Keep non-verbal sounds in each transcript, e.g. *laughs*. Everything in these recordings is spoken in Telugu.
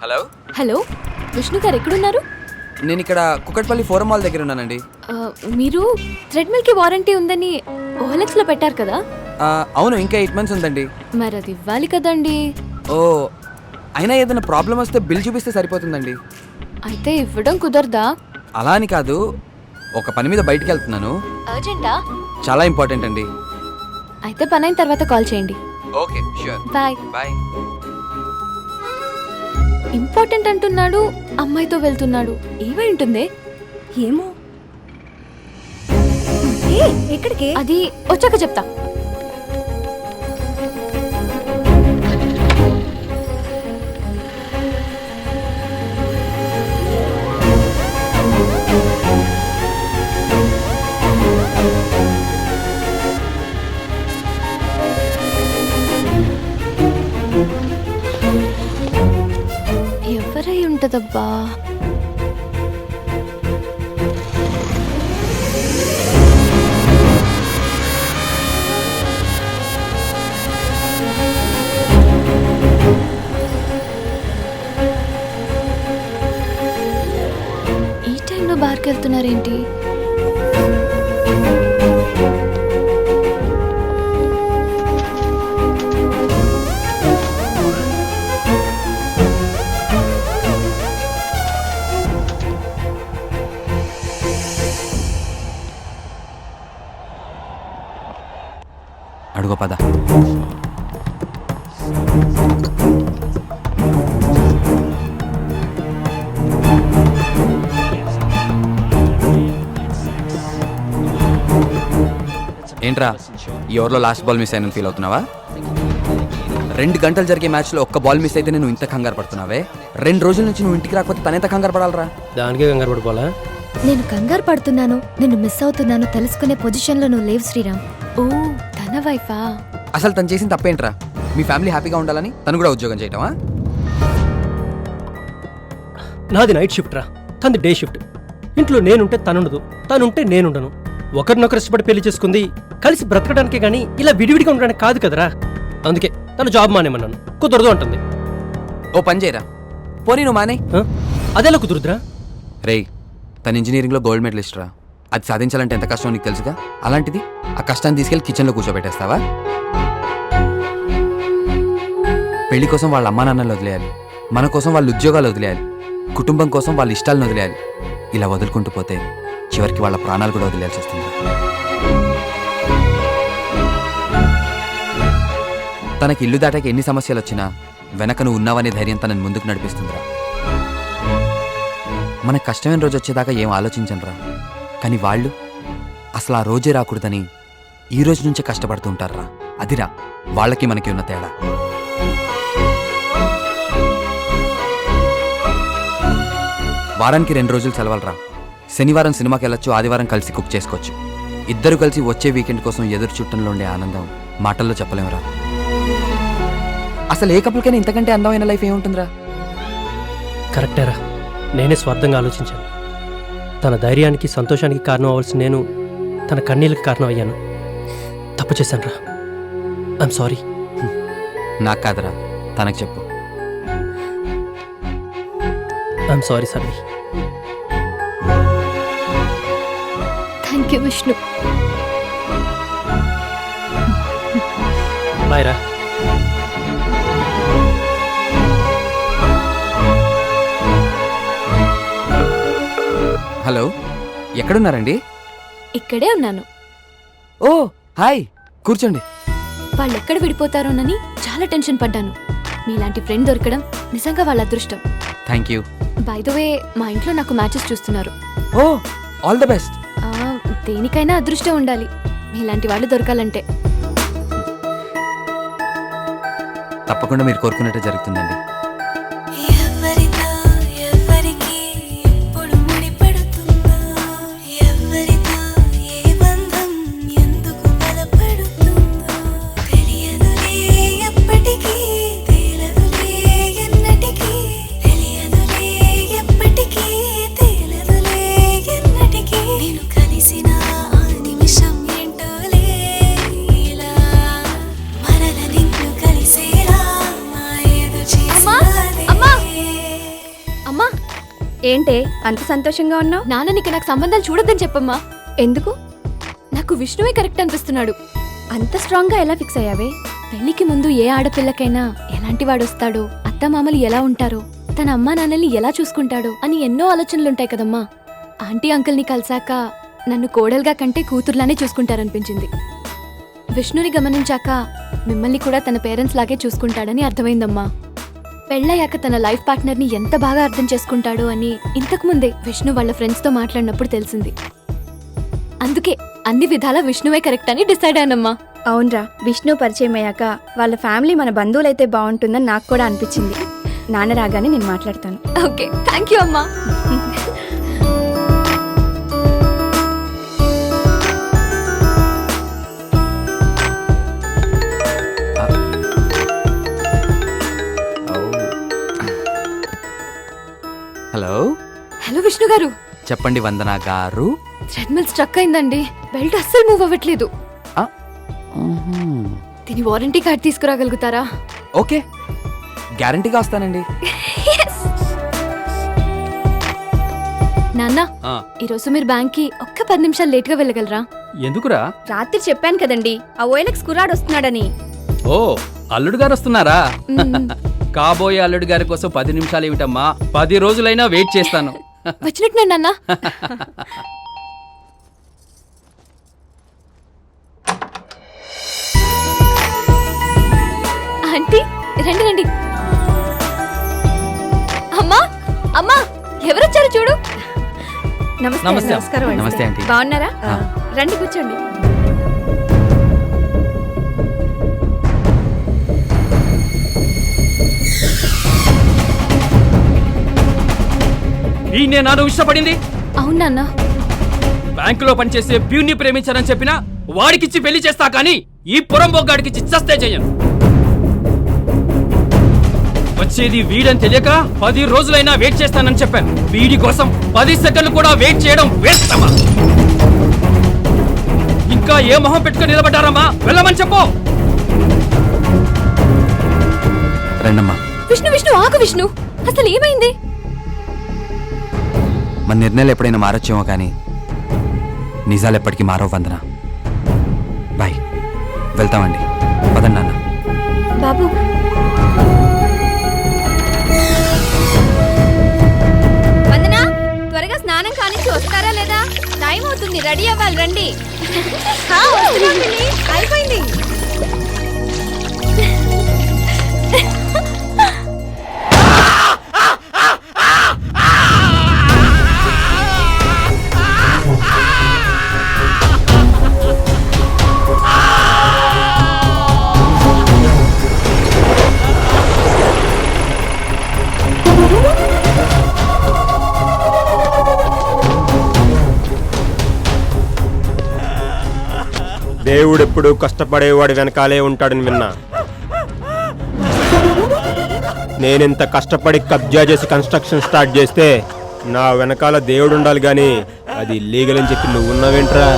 హలో? హలో విష్ణు గారు ఎక్కడున్నారు? నేను ఇక్కడ కుక్కట్పల్లి ఫోరం మాల్ దగ్గర ఉన్నానండి. ఆ, మీరు థ్రెడ్మిల్కి వారంటీ ఉందని ఓఎల్ఎక్స్లో పెట్టారు కదా? ఆ, అవును ఇంకా ఎయిట్ మంత్స్ ఉందండి. మరి అది ఇవ్వాలి కదండి. ఓ అయినా ఏదైనా ప్రాబ్లం వస్తే బిల్ చూపిస్తే సరిపోతుందండి. అయితే ఇవ్వడం కుదరదా? అలా అని కాదు ఒక పని మీద బయటికి వెళ్తున్నాను అర్జెంటా? చాలా ఇంపార్టెంట్ అండి. అయితే పని అయిన తర్వాత కాల్ చేయండి. Okay sure. Bye. Bye. Important అంటున్నాడు అమ్మాయితో వెళ్తున్నాడు. ఏమై ఉంటుంది? ఏమో. ఏ ఎక్కడికి? అది వచ్చాక చెప్తా. ఉంటదబ్బా. ఈ టైంలో బార్కి వెళ్తున్నారేంటి అడుగు పద. ఏంట్రా ఈ ఓవర్లో లాస్ట్ బాల్ మిస్ అయినని ఫీల్ అవుతున్నావా? రెండు గంటలు జరిగే మ్యాచ్లో ఒక్క బాల్ మిస్ అయితే నువ్వు ఇంత కంగారు పడుతున్నావే. రెండు రోజుల నుంచి నువ్వు ఇంటికి రాకపోతే తనెంత కంగారు పడాలరా. దానికే కంగారు పడిపోవాలా? నేను కంగారు పడుతున్నాను నేను మిస్ అవుతున్నాను తెలుసుకునే పొజిషన్లో నువ్వు లేవు శ్రీరామ్. ఓ తన వైఫా? అసలు తను చేసిన తప్పేంట్రా? మీ ఫ్యామిలీ హ్యాపీగా ఉండాలని తను కూడా ఉద్యోగం చేయటమా? నాది నైట్ షిఫ్ట్ రా. తనది డే షిఫ్ట్. ఇంట్లో నేనుంటే తనుండదు. తనుంటే నేనుండను. ఒకరినొకరు ఇష్టపడి పెళ్ళి చేసుకుంది కలిసి బ్రతకడానికే గానీ ఇలా విడివిడిగా ఉండడానికి కాదు కదరా. అందుకే తను జాబ్ మానేమన్నాను. కుదరదు అంటుంది. ఓ పని చేయరా. పోనీ నువ్వు మానే? అదెలా కుదురుద్రా? రేయ్ తన ఇంజనీరింగ్లో గోల్డ్ మెడలిస్ట్ రా అది సాధించాలంటే ఎంత కష్టం నీకు తెలుసుగా? అలాంటిది ఆ కష్టాన్ని తీసుకెళ్ళి కిచెన్లో కూర్చోబెట్టేస్తావా? పెళ్ళి కోసం వాళ్ళ అమ్మా నాన్నలు వదిలేయాలి. మన కోసం వాళ్ళ ఉద్యోగాలు వదిలేయాలి. కుటుంబం కోసం వాళ్ళ ఇష్టాలను వదిలేయాలి. ఇలా వదులుకుంటూ పోతే చివరికి వాళ్ళ ప్రాణాలు కూడా వదిలేయాల్సి వస్తుంది. తనకి ఇల్లు దాటాక ఎన్ని సమస్యలు వచ్చినా వెనక నువ్వు ఉన్నావనే ధైర్యం తనని ముందుకు నడిపిస్తుందిరా. మన కష్టమైన రోజు వచ్చేదాకా ఏం ఆలోచించనురా. కానీ వాళ్ళు అసలు ఆ రోజే రాకూడదని ఈ రోజు నుంచే కష్టపడుతుంటారా అదిరా వాళ్ళకి మనకి ఉన్న తేడా. వారానికి రెండు రోజులు సెలవులరా. శనివారం సినిమాకి వెళ్ళొచ్చు ఆదివారం కలిసి కుక్ చేసుకోవచ్చు. ఇద్దరు కలిసి వచ్చే వీకెండ్ కోసం ఎదురు చుట్టంలో ఉండే ఆనందం మాటల్లో చెప్పలేమురా. అసలు ఏ కపుల్కైనా ఇంతకంటే అందమైన లైఫ్ ఏముంటుందిరా? కరెక్టేరా నేనే స్వార్థంగా ఆలోచించాను. తన ధైర్యానికి సంతోషానికి కారణం అవ్వాల్సిన నేను తన కన్నీళ్ళకి కారణం అయ్యాను తప్పు చేశాను రా ఐఎమ్ సారీ నాకు కాదురా. తనకు చెప్పు. I'm sorry Sunny thank you Vishnu bye రా హలో ఎక్కడున్నారండి? ఇక్కడే ఉన్నాను. ఓ హాయ్ కూర్చోండి. వాళ్ళు ఎక్కడ విడిపోతారోనని చాలా టెన్షన్ పడ్డాను. మీలాంటి ఫ్రెండ్ దొరకడం నిజంగా వాళ్ళ అదృష్టం. Thank you by the way మా ఇంట్లో నాకు మ్యాచెస్ చూస్తున్నారు. ఓ ఆల్ ద బెస్ట్ ఆ, దేనికైనా అదృష్టం ఉండాలి. మీలాంటి వాళ్ళు దొరకాలంటే. తప్పకుండా మీరు కోరుకున్నట్టే జరుగుతుందండి. ఏంటే అంత సంతోషంగా ఉన్నావు? నాన్న నీకు నాకు సంబంధాలు చూడొద్దని చెప్పమ్మా. ఎందుకు? నాకు విష్ణువే కరెక్ట్ అనిపిస్తున్నాడు. అంత స్ట్రాంగ్గా ఎలా ఫిక్స్ అయ్యావే? పెళ్ళికి ముందు ఏ ఆడపిల్లకైనా ఎలాంటి వాడొస్తాడో అత్తమామలు ఎలా ఉంటారో తన అమ్మా నాన్నల్ని ఎలా చూసుకుంటాడో అని ఎన్నో ఆలోచనలుంటాయి కదమ్మా. ఆంటీ అంకుల్ని కలిసాక నన్ను కోడలుగా కంటే కూతుర్లానే చూసుకుంటారనిపించింది. విష్ణుని గమనించాక మిమ్మల్ని కూడా తన పేరెంట్స్ లాగే చూసుకుంటాడని అర్థమైందమ్మా. పెళ్ళయ్యాక తన లైఫ్ పార్ట్నర్ని ఎంత బాగా అర్థం చేసుకుంటాడో అని ఇంతకు ముందే విష్ణు వాళ్ళ ఫ్రెండ్స్తో మాట్లాడినప్పుడు తెలిసింది. అందుకే అన్ని విధాల విష్ణువే కరెక్ట్ అని డిసైడ్ అయ్యానమ్మా అవునరా విష్ణు పరిచయం అయ్యాక వాళ్ళ ఫ్యామిలీ మన బంధువులైతే బాగుంటుందని నాకు కూడా అనిపించింది. నాన్న రాగానే నేను మాట్లాడతాను. ఓకే థ్యాంక్ యూ అమ్మా. *laughs* హలో. హలో విష్ణు గారు. చెప్పండి వందన గారు. థ్రెడ్మిల్ స్ట్రక్ అయిందండి. బెల్ట్ అస్సలు మూవ్ అవ్వట్లేదు. ఆ. దీని వారంటీ కార్డ్ తీసుకురాగలుగుతారా? ఓకే. గ్యారంటీగా వస్తానండి. నాన్న ఆ, ఈరోజు మీరు బ్యాంక్కి ఒక్క పది నిమిషాలు లేట్గా వెళ్ళగలరా? ఎందుకురా? రాత్రి చెప్పాను కదండి. ఆ ఓఎల్ఎక్స్ కురాడు వస్తున్నాడని. ఓ అల్లుడు గారు వస్తున్నారా? మ్మ్. *laughs* కాబోయే అల్లుడు గారి కోసం పది నిమిషాలు ఏమిటమ్మా పది రోజులైనా వెయిట్ చేస్తాను వచ్చినట్టున్నా నాన్న ఆంటీ రండి రండి అమ్మా అమ్మా ఎవరొచ్చారు చూడు నమస్తే నమస్తే. నమస్కారం. నమస్తే ఆంటీ. బాగున్నారా. రండి కూర్చోండి ఈ నేను ఇష్టపడింది? అవును నాన్న బ్యాంకులో పనిచేసే ప్యూన్ని ప్రేమించానని చెప్పినా వాడికిచ్చి పెళ్ళి చేస్తా కానీ ఈ పురం బొగ్గాడికిచ్చి చస్తే చెయ్యను. వచ్చేది వీడని తెలియక పది రోజులైనా వెయిట్ చేస్తానని చెప్పాను. వీడి కోసం పది సెకండ్లు కూడా వెయిట్ చేయడం వేస్తమా ఇంకా ఏ మొహం పెట్టుకొని నిలబడ్డారమ్మా? వెళ్ళమని చెప్పు. రండమ్మా. విష్ణు విష్ణు ఆగు విష్ణు. అసలు ఏమైంది? మన నిర్ణయాలు ఎప్పుడైనా మారొచ్చేమో కానీ నిజాలు ఎప్పటికీ మారవు వందన? బాయ్. వెళ్తామండి. పదండి నాన్న. బాబు. వందనా త్వరగా స్నానం కానించి వస్తారా లేదా? టైం అవుతుంది రెడీ అవ్వాలి రండి. *laughs* అయిపోయింది. దేవుడెప్పుడు కష్టపడేవాడు వెనకాలే ఉంటాడని విన్నా. నేనింత కష్టపడి కబ్జా చేసి కన్స్ట్రక్షన్ స్టార్ట్ చేస్తే నా వెనకాల దేవుడు ఉండాలి కానీ అది లీగల్ అని చెప్పి నువ్వు ఉన్నావేంట్రా?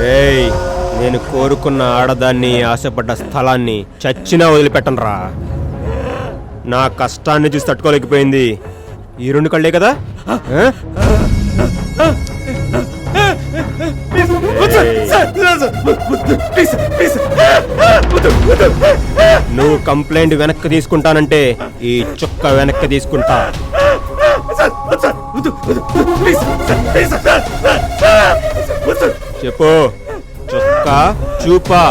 రేయ్ నేను కోరుకున్న ఆడదాన్ని ఆశపడ్డ స్థలాన్ని చచ్చినా వదిలిపెట్టనరా. నా కష్టాన్ని చూసి తట్టుకోలేకపోయింది. ఈ రెండు కళ్ళే కదా? నువ్వు కంప్లైంట్ వెనక్కి తీసుకుంటానంటే ఈ చుక్క వెనక్కి తీసుకుంటా. చెప్పు. చుక్క చూపా.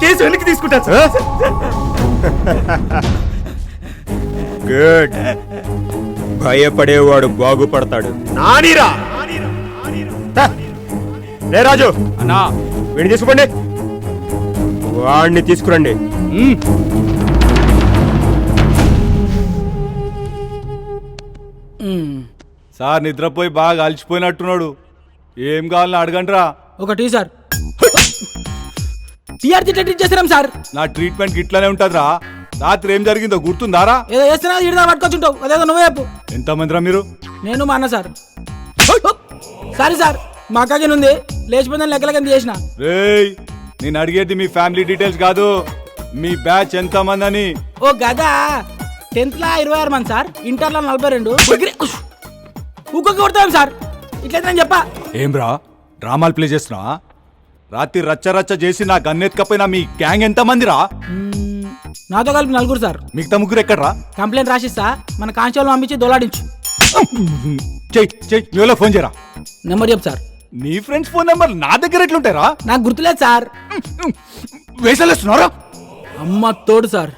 కేసు వెనక్కి తీసుకుంటా గుడ్. భయపడేవాడు బాగుపడతాడు. నానీరా! లే రాజు? అన్నా. వీడిని తీసుకోండి వాడిని తీసుకురండి. సార్ నిద్రపోయి బాగా అలసిపోయినట్టున్నాడు. ఏం కావాలని అడగండిరా. ఒక టీ సార్. టీఆర్జీ ట్రీట్ చేసినాం సార్. నా ట్రీట్మెంట్ ఇట్లానే ఉంటుందిరా. రాత్రి ఏం జరిగిందో గుర్తుందారా? ఏదో చేస్తున్నా ఇడదా పట్టుకొచ్చుంటావు అదేదో నువ్వే చెప్పు. ఎంతమందిరా మీరు? నేను మా అన్న సార్. Sorry sir. మా అక్కకి ఉంది లేచిపోయిందని లెక్కల కింద చేసిన? రేయ్ నేను అడిగేది మీ ఫ్యామిలీ డీటెయిల్స్ కాదు. మీ బ్యాచ్ ఎంతమంది అని ఓ గదా టెన్త్లో ఇరవై ఆరు మంది సార్ ఇంటర్లో నలభై రెండు. ఊకొక కొడతాం సార్. ఇట్లయితే నేను చెప్పా. ఏం రా డ్రామాలు ప్లే చేస్తున్నావా? రాత్రి రచ్చ రచ్చ చేసి నా గన్నెత్తుకపోయినా మీ గ్యాంగ్ ఎంత మంది రా మ్మ్, నాతో కలిపి నలుగురు సార్. మిగతా ముగ్గురు ఎక్కడ్రా? కంప్లైంట్ రాసిస్తా మన కానిస్టేబుల్ పంపించి దొలాడించు. చెయ్ చెయ్ మీ వాళ్ళకి ఫోన్ చేయరా. నెంబర్ చెప్పు సార్. నీ ఫ్రెండ్స్ ఫోన్ నెంబర్ నా దగ్గర ఎట్లుంటారా నాకు గుర్తులేదు సార్. వేసలేస్తున్నారా అమ్మ తోడు సార్.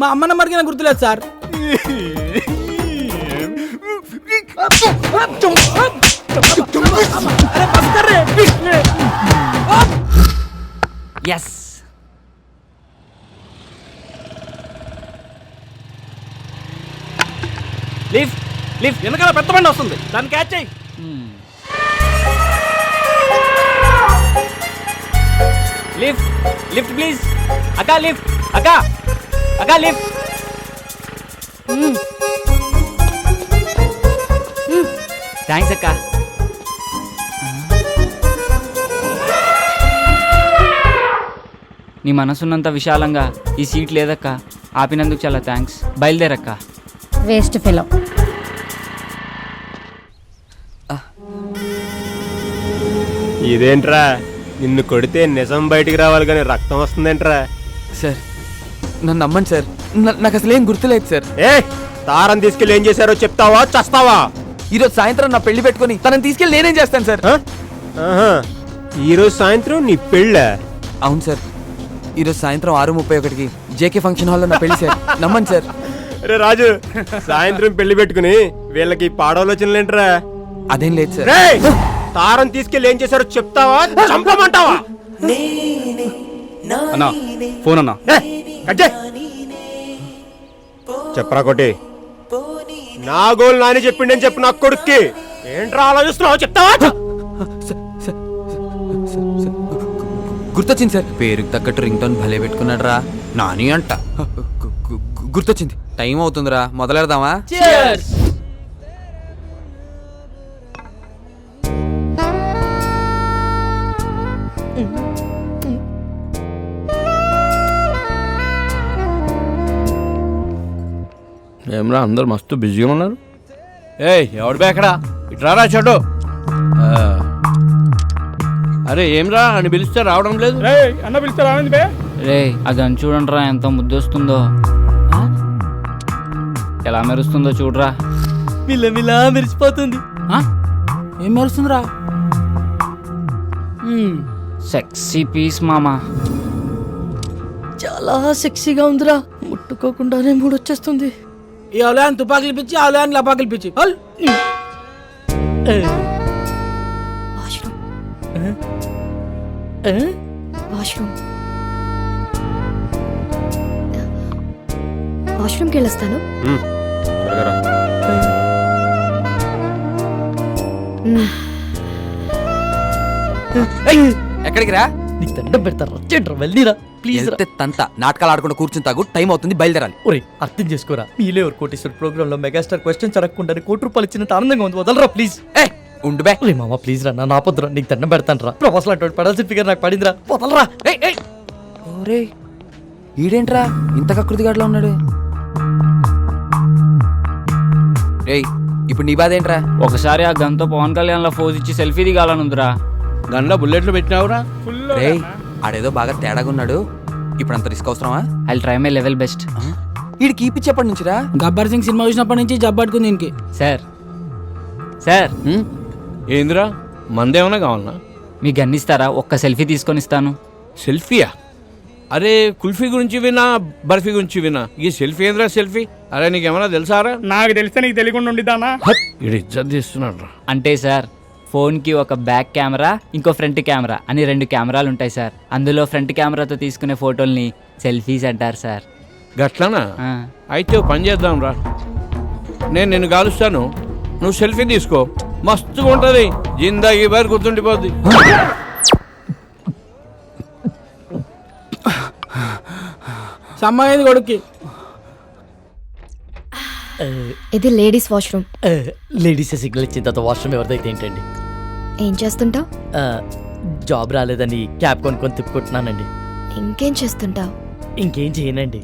మా అమ్మ నెంబర్కి నాకు గుర్తులేదు సార్. ఎస్ లిఫ్ట్ లిఫ్ట్ వెనకాల పెద్ద బండి వస్తుంది. దాన్ని క్యాచ్ అయ్యి లిఫ్ట్ లిఫ్ట్ ప్లీజ్ అక్క లిఫ్ట్ అక్క అక్క లిఫ్ట్ థ్యాంక్స్ అక్క నీ మనసున్నంత విశాలంగా ఈ సీట్ లేదక్క. ఆపినందుకు చాలా థ్యాంక్స్ బయలుదేరక్క. వేస్ట్ ఫిలం ఇదేంట్రా? నిన్ను కొడితే నిజం బయటికి రావాలి కానీ రక్తం వస్తుందేంట్రా? సార్ నన్ను నమ్మండి సార్. నాకు అసలు ఏం గుర్తులేదు సార్. ఏ తారం తీసుకెళ్ళి ఏం చేశారో చెప్తావా చస్తావా? ఈరోజు సాయంత్రం నా పెళ్ళి పెట్టుకొని తనని తీసుకెళ్ళి నేనేం చేస్తాను సార్. ఈరోజు సాయంత్రం నీ పెళ్ళ? అవును సార్. ఈరోజు సాయంత్రం ఆరు ముప్పై ఒకటికి జేకే ఫంక్షన్ హాల్లో నా పెళ్ళి సార్. నమ్మండి సార్. రే రాజు సాయంత్రం పెళ్ళి పెట్టుకుని వీళ్ళకి పాడవలోచనలేంట్రా అదేం లేదు సార్. తారం తీసుకెళ్ళి ఏం చేశారో చెప్తావా? చంపమంటావా? అన్నా ఫోన్ అన్నా. కట్ చేయ్. చెప్పరా కొట్టి నా గోల్ నాని చెప్పిండని చెప్పు నా కొడుక్కి. ఏంట్రా ఆలోచిస్తున్నావు చెప్తావా? గుర్తొచ్చింది సార్. పేరుకి తగ్గట్టు రింగ్ టోన్ భలే పెట్టుకున్నాడు రా నాని అంట. గు- గు- గు- గుర్తొచ్చింది. టైం అవుతుందిరా. మొదలెడదామా? ఏమ్రా అందరు మస్తు బిజీగా ఉన్నారు. ఏయ్ ఎవడు బేకడా ఇట్రారా చెడు అరే ఏమ్రా అని పిలిస్తే రావడం లేదు? అన్న పిలుస్తా రావింది బే. రే ఆ గన్ చూడండిరా ఎంత ముద్దొస్తుందో. ఎలా మెరుస్తుందో చూడరా. మిలమిలా మెరిసిపోతుంది. ఆ? ఏం మెరుస్తుందిరా? సెక్సీ పీస్ మామా. చాలా సెక్సీగా ఉందిరా. ముట్టుకోకుండానే మూడు వచ్చేస్తుంది ఈ అవలయాన్ని తుపాకులు పిచ్చి ఆ అవలయాన్ని లపాకులు పిచ్చి హల్. వాష్రూమ్ వాష్రూమ్కి వెళ్ళొస్తాను. ఎక్కడికి రా నీకు దండం పెడతారా వచ్చేంట్రా వెళ్ళిరా ప్లీజ్ రా వెళ్తే తంత నాటకాలు ఆడకుండా కూర్చుని తాగు. టైం అవుతుంది బయలుదేరాలి. ఒరే అర్థం చేసుకోరా? మీలే ఎవరు కోటేశ్వర ప్రోగ్రామ్లో మెగాస్టార్ క్వశ్చన్స్ అడగకుండా కోటి రూపాయలు ఇచ్చినంత ఆనందంగా ఉంది. వదలరా ప్లీజ్. ఏ ఉండు బే. రే మామ ప్లీజ్ రా నా నాపొద్దురా నీకు దండం పెడతాను రా ప్రొఫెసర్ అంటే పడాల్సిన ఫిగర్ నాకు పడిందిరా. వదలరా. ఏయ్, ఏయ్. ఓరే ఈడేంట్రా ఇంత కకృతిగాడులో ఉన్నాడు? ఏయ్ ఇప్పుడు నీ బాధ ఏంట్రా? ఒకసారి ఆ గన్తో పవన్ కళ్యాణ్లో ఫోజ్ ఇచ్చి సెల్ఫీ దిగాలనుందిరా. గన్లో బుల్లెట్లు పెట్టినావురా? రేయ్ ఆడేదో బాగా తేడాగా ఉన్నాడు ఇప్పుడు అంత రిస్క్ అవసరమా I try my level best వీడికి కీపిచ్చేప్పటి నుంచిరా? గబ్బర్ సింగ్ సినిమా చూసినప్పటి నుంచి జబ్బట్టుకుంది దీనికి సార్ సార్ ఏందిరా? మందేమన్నా కావాలనా? మీ గన్ ఇస్తారా? ఒక్క సెల్ఫీ తీసుకొని ఇస్తాను. సెల్ఫీయా? అరే కుల్ఫీ గురించి వినా బర్ఫీ గురించి వినా ఈ సెల్ఫీ ఏంద్రా సెల్ఫీ? అరే నీకేమన్నా తెలుసారా? నాకు తెలిస్తే నీకు తెలియకుండా ఉండిద్దానా? ఇది ఇజ్జత్ తీస్తున్నాడు రా అంటే సార్ ఫోన్కి ఒక బ్యాక్ కెమెరా ఇంకో ఫ్రంట్ కెమెరా అని రెండు కెమెరాలు ఉంటాయి సార్. అందులో ఫ్రంట్ కెమెరాతో తీసుకునే ఫోటోల్ని సెల్ఫీస్ అంటారు సార్. గట్లనా. అయితే పని చేద్దాం రా. నేను నిన్ను కాలుస్తాను. నువ్వు సెల్ఫీ తీసుకో. మస్తుగా ఉంటుంది. జిందాగీ బారి గుర్తుండిపోద్ది. సమ్మయ్యింది కొడుక్కి. ఇది లేడీస్ వాష్రూమ్. లేడీస్ సిగ్నల్ ఇచ్చిన తర్వాత వాష్రూమ్ ఎవరిదైతే ఏంటండి? ఏం చేస్తుంటావు? జాబ్ రాలేదని క్యాబ్ కొనుక్కొని తిప్పుకుంటున్నానండి. ఇంకేం చేస్తుంటావు? ఇంకేం చేయనండి.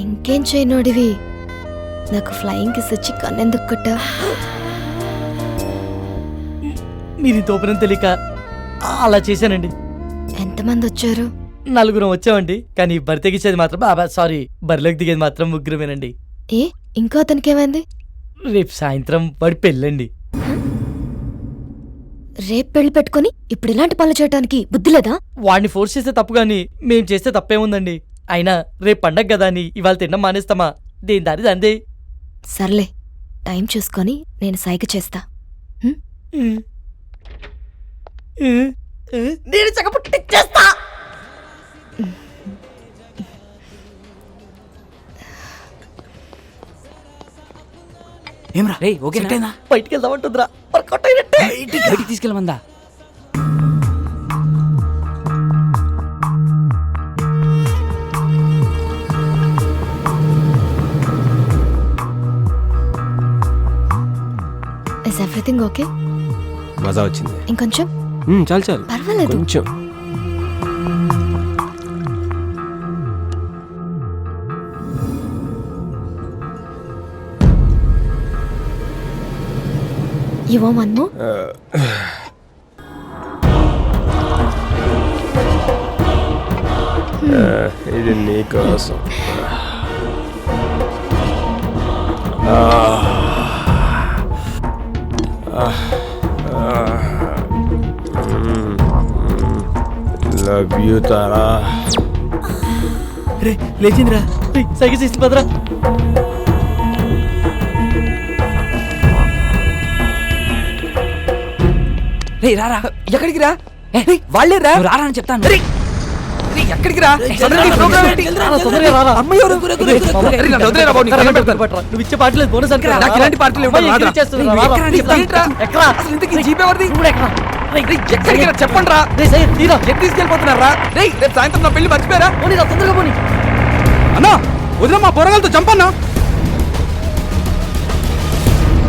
ఇంకేం చేయనోడివి? నాకు ఫ్లయింగ్ కిస్ వచ్చి కన్నెందుకు కొట్టా మీది తోపనం తెలియక అలా చేశానండి. ఎంతమంది వచ్చారు? నలుగురం వచ్చామండి కానీ బరి తెగించేది మాత్రం బాబా సారీ బరిలోకి దిగేది మాత్రం ముగ్గురమేనండి. ఏ ఇంకో అతనికి ఏమైంది? రేపు సాయంత్రం వాడి పెళ్ళండి. రేపు పెళ్ళి పెట్టుకొని ఇప్పుడు ఇలాంటి పనులు చేయడానికి బుద్ధి లేదా? వాడిని ఫోర్స్ చేస్తే తప్పు కానీ మేం చేస్తే తప్పేముందండి అయినా రేపు పండగ కదా అని ఇవాళ తినడం మానేస్తామా? దేని దారి దందే సర్లే టైం చూసుకొని నేను సైగ చేస్తా. నేను చక్కపుట్టిచ్చేస్తా ఏమ్రా? రే ఓకే బయటికి వెళ్దామంటుందిరా. బయటికి తీసుకెళ్ళమందా? ఇస్ ఎవ్రీథింగ్ ఓకే మజా వచ్చింది. ఇంకొంచెం? చాలు చాలు. పర్వాలేదు. కొంచెం. యు వాంట్ వన్ మోర్ ఇది నీకోసం లవ్ యూ తారా రే లేచిందిరా. రే సైకిల్ చేసి పదరా. రే రారా. ఎక్కడికి రా? వాళ్ళే రా. రారా అని చెప్తాను. ఎక్కడికి రా. నువ్వు ఇచ్చే బోనస్ నాకు ఇలాంటి పార్టీలు ఎక్కడికి రా? చెప్పండి రా? తీసుకెళ్ళిపోతున్నారా రేపు సాయంత్రం నా పెళ్ళి మర్చిపోయారా? తొందరగా పోనీ. అన్నా వదిలమ్మా పొరగలతో చంపన్నా?